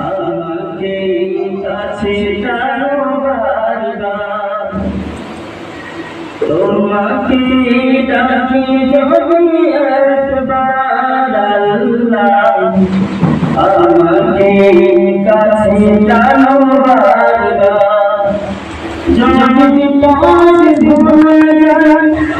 আমাকে কাছে টানো বারবার তোমাকে ডাকি যদি একবার আল্লাহ আমাকে কাছে টানো বারবার যদি পাঁচ ভুলে। যায়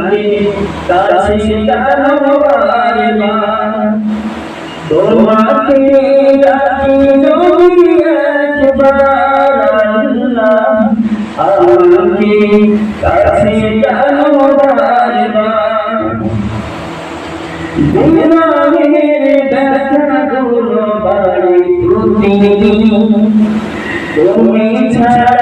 আমাকে কাছে তোমাকে ডাকি যদি একবার আমাকে কাছে টানো বারবার দিনের ব্যথাগুলো বাড়ি তুমি ছাড়া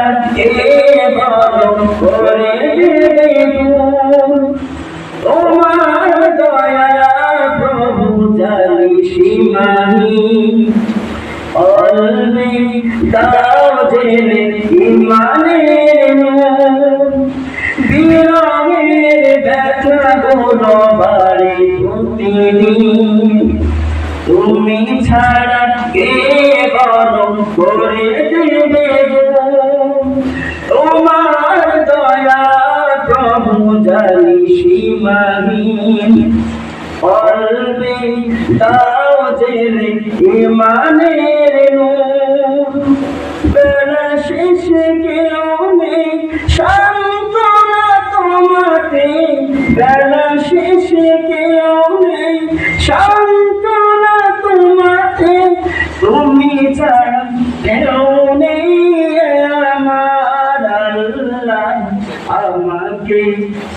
তুমি ছাড়া কে গরম করে দেবে? তোমার দয়া প্রভু জানি সীমাহীন। অল্পে দাও জেনে ইমানের নূর। বেলা শেষে কেউ নেই সান্ত্বনা তোমাকে। বেলা শেষে কেউ নেই সান্ত্বনা তোমাকে। তুমি ছাড়া কেউ